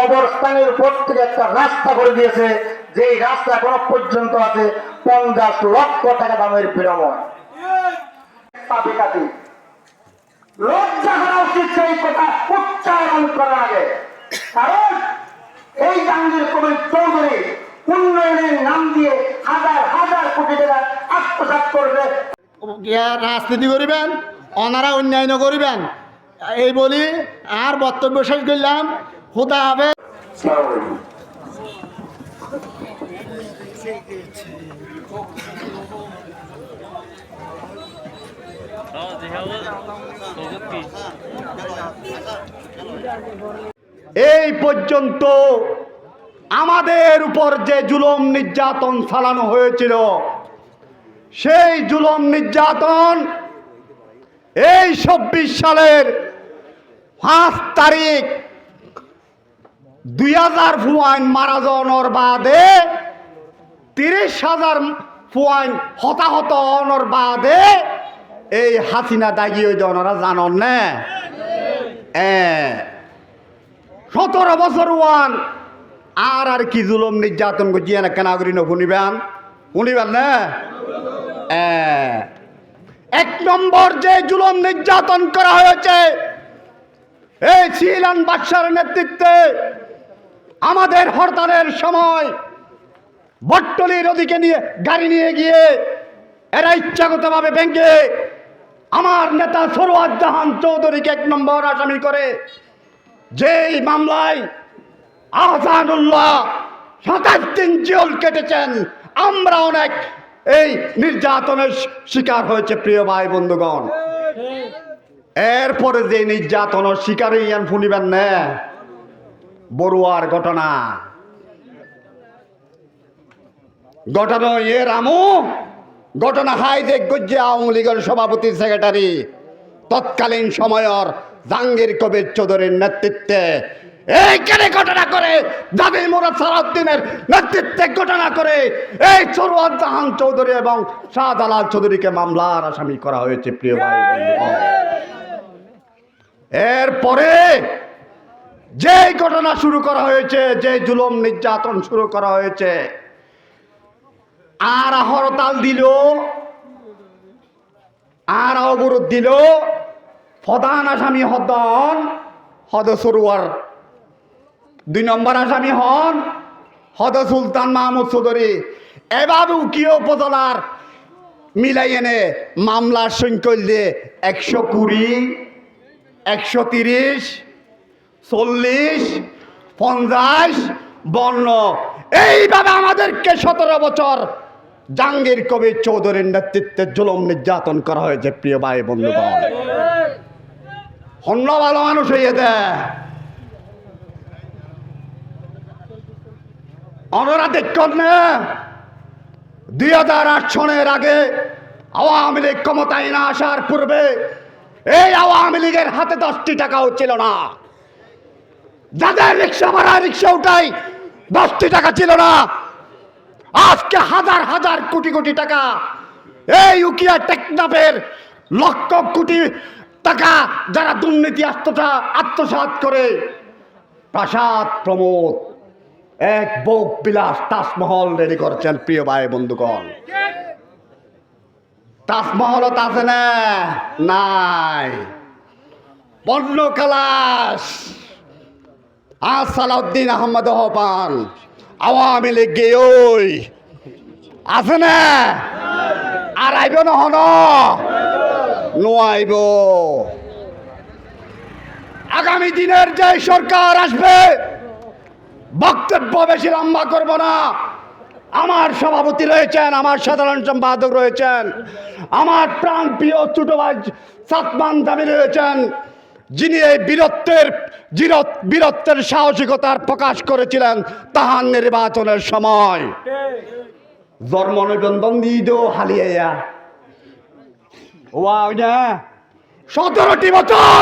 কবরস্থানের উপর থেকে একটা রাস্তা করে দিয়েছে। যে রাস্তা এখনও পর্যন্ত আছে, পঞ্চাশ লক্ষ টাকা দামের চাবিকাঠি। লজ্জা করা উচিত সেই কথা উচ্চারণ আগে। কারণ এই চৌধুরী উন্নয়নের নাম দিয়ে হাজার হাজার কোটি টাকা আত্মসাৎ করবে। রাজনীতি করিবেন, অনারা অন্যান্য করিবেন। এই বলি আর বক্তব্য শেষ করলাম। হুদা হবে এই পর্যন্ত আমাদের উপর যে জুলম নির্যাতন চালানো হয়েছিল, সেই জুলম নির্যাতন এই চব্বিশ সালের পাঁচ তারিখ দুই হাজার ফুয়াইন মারা যাওয়ানোর বাদে তিরিশ হাজার ফুয়াইন হতাহত হওয়ানোর বাদে এই হাসিনা দাগি হয়ে ওনারা জানন না সতেরো বছর ওয়ান, আর আর কি জুলম নির্যাতন করছি না কেনা করি শুনিবেন না। এক নম্বর যে জুলম নির্যাতন করা হয়েছে, এই সিলান বাদশার নেতৃত্বে আমাদের হরতালের সময় বট্টলির ওদিকে নিয়ে গাড়ি নিয়ে গিয়ে এরা ইচ্ছাগতভাবে ব্যাংকে আমার নেতা সরোয়ার জাহান চৌধুরীকে এক নম্বর আসামি করে। যেই মামলায় আহসানুল্লাহ সাতাশ দিন জেল কেটেছেন। আমরা অনেক এই নির্যাতনের শিকার হয়েছে, প্রিয় ভাই বন্ধুগণ। এরপরে যে নির্যাতনের শিকার ইয়ান শুনিবেন না। বড়ুয়ার ঘটনা। ঘটনা এ রামু, ঘটনা হাই দেখ গজ্জে আওয়ামী লীগের সভাপতি, সেক্রেটারি, তৎকালীন সময়ের জাহাঙ্গীর কবির চৌধুরীর নেতৃত্বে। এইখানে ঘটনা করে? দাবি মোরাদ সালাউদ্দিনের নেতৃত্বে ঘটনা করে। এই সরোয়ার জাহান চৌধুরী এবং শাহজালাল চৌধুরীকে মামলার আসামি করা হয়েছে, প্রিয় ভাই। এরপরে যে ঘটনা শুরু করা হয়েছে যে জুলম নির্যাতন শুরু করা হয়েছে, আর হরতাল দিল, আর অবরোধ দিল, প্রধান আসামি হদন হদ সরুয়ার দুই নম্বর আসামি হন হদ সুলতান মাহমুদ চৌধুরী। এভাবে উকিও উপজেলার মিলাই এনে মামলার সংখ্যা একশো কুড়ি, একশো তিরিশ চল্লিশ, পঞ্চাশ, বর্ণ। এইভাবে আমাদেরকে সতেরো বছর জাহাঙ্গীর কবির চৌধুরীর নেতৃত্বে জুলম নির্যাতন করা হয়েছে, প্রিয় ভাই বন্ধুগণ। অন্য ভালো মানুষ হইয়ে দেয় অনরা দেখছেন দুই হাজার আট সনের আগে আওয়ামী লীগ ক্ষমতায় না আসার পূর্বে এই আওয়ামী লীগের হাতে দশটি টাকাও ছিল না। যাদের রিক্সা ভাড়া রিক্সা উঠাই, দশটি টাকা ছিল না। আজকে হাজার হাজার কোটি কোটি টাকা। এই উকিয়া টেকনাফের লক্ষ কোটি টাকা যারা দুর্নীতি, আত্মসা, আত্মসাৎ করে। প্রাসাদ প্রমোদ, এক বোক বিলাস তাজমহল রেডি করছেন, প্রিয় ভাই, বন্ধুগণ। তাজমহল আছে না? নাই। বন্য কালাস আর সালাউদ্দিন আহমদ হপান আওয়ামী লীগ ওই। আছে না? আর আইব নহন নোয়াইব আগামী দিনের যে সরকার আসবে, বক্তব্য বেশি লম্বা করব না। আমার সভাপতি রয়েছেন, আমার সাধারণ সম্পাদক রয়েছেন, আমার প্রাণ প্রিয় ছোট ভাই সাতমান দামি রয়েছেন, যিনি এই বীরত্বের বীরত্বের সাহসিকতার প্রকাশ করেছিলেন তাহার নির্বাচনের সময়। জন্ম নিবন্ধন দিয়ে সতেরোটি বছর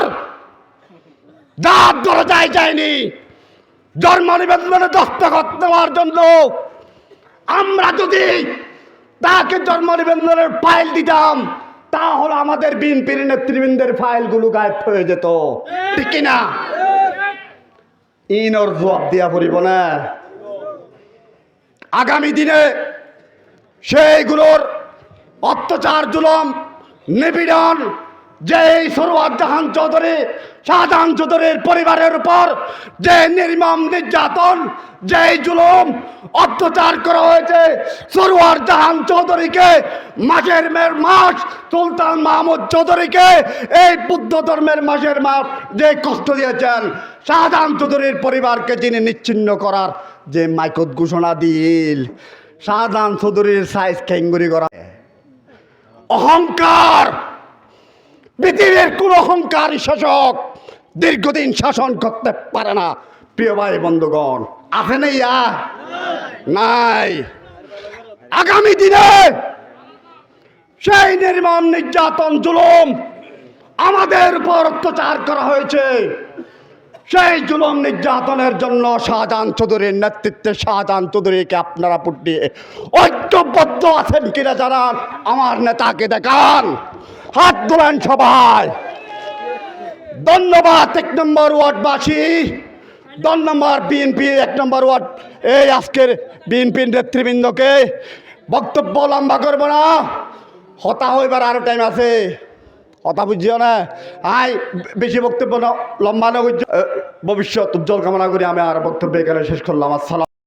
দাঁত দরজায় যায়নি। জন্ম নিবন্ধনে দস্তখত নেওয়ার জন্য আমরা যদি তাকে জন্ম নিবন্ধনের ফাইল দিতাম, তাহলে আমাদের বিএনপির নেতৃবৃন্দের ফাইলগুলো গায়েব হয়ে যেত। ঠিক কিনা? ইনর জবাব দিয়া পড়িব না। আগামী দিনে সেইগুলোর অত্যাচার জুলম নিপীড়ন যে এই সরোয়ার জাহান চৌধুরী শাহজাহান চৌধুরীর পরিবারের উপর যে নির্মম নির্যাতন যে জুলুম অত্যাচার করা হয়েছে, সরোয়ার জাহান চৌধুরীকে মাসের মেয়ের মাস, সুলতান মাহমুদ চৌধুরীকে এই বুদ্ধ ধর্মের মাসের মাস যে কষ্ট দিয়েছেন শাহজাহান চৌধুরীর পরিবারকে যিনি নিচ্ছিন্ন করার যে মাইকত ঘোষণা দিল শাহজাহান চৌধুরীর সাইজ খেঙ্গুরি করা অহংকার পৃথিবীর কোন অহংকারী শাসক দীর্ঘদিন শাসন করতে পারে না। প্রিয় ভাই, বন্ধুগণ আছে নেই নাই। আগামী দিনে সেই নির্মাণ নির্যাতন, জুলুম আমাদের উপর অত্যাচার করা হয়েছে। সেই জুলুম নির্যাতনের জন্য শাহজাহান চৌধুরীর নেতৃত্বে শাহজাহান চৌধুরীকে আপনারা পুটিয়ে ঐক্যবদ্ধ আছেন কিনা জানান, আমার নেতাকে দেখান। হাত তোলেন সবাই। ধন্যবাদ, এক নম্বর ওয়ার্ডবাসী। নম্বর বিএনপি, এক নম্বর ওয়ার্ড। এই আজকের বিএনপির নেতৃবৃন্দকে বক্তব্য লম্বা করব না। হতা হইবার আরও টাইম আছে। কথা বুঝিও না। আই বেশি বক্তব্য লম্বা না ভবিষ্যৎ উজ্জ্বল কামনা করি আমি আর বক্তব্য এখানে শেষ করলাম। আসসালাম।